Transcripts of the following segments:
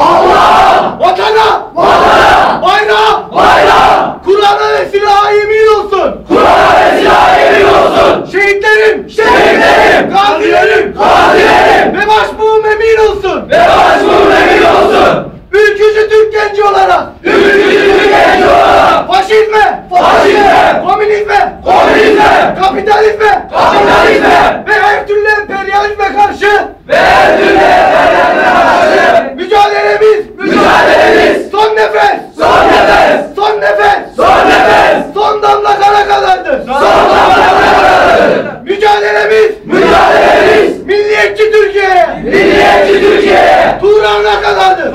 Allah! Vatana! Vatana! Bayrağa! Bayrağa! Kur'an'a ve silaha yemin olsun! Kur'an'a ve silaha yemin olsun! Şehitlerim! Şehitlerim! Gazilerim! Gazilerim! Turan'a kadardır!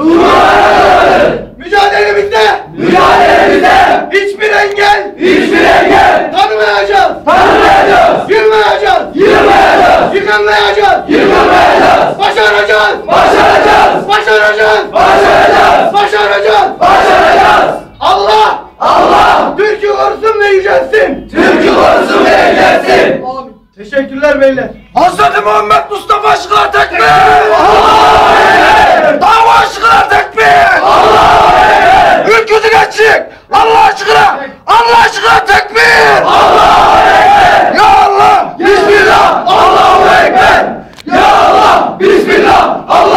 Mücadelemizde Mücadelemizde hiçbir engel hiçbir engel tanımayacağız! tanımayacağız! Yılmayacağız! Yılmayacağız! Yıkanmayacağız! Yıkılmayacağız! Başaracağız! Başaracağız! Başaracağız! Başaracağız! Başaracağız! Başaracağız! Allah! Allah! Türk'ü korusun ve yücelsin! Türk'ü korusun ve eğlensin! Teşekkürler beyler. Hazreti Muhammed Mustafa aşkına tekbir! Allah! Allah!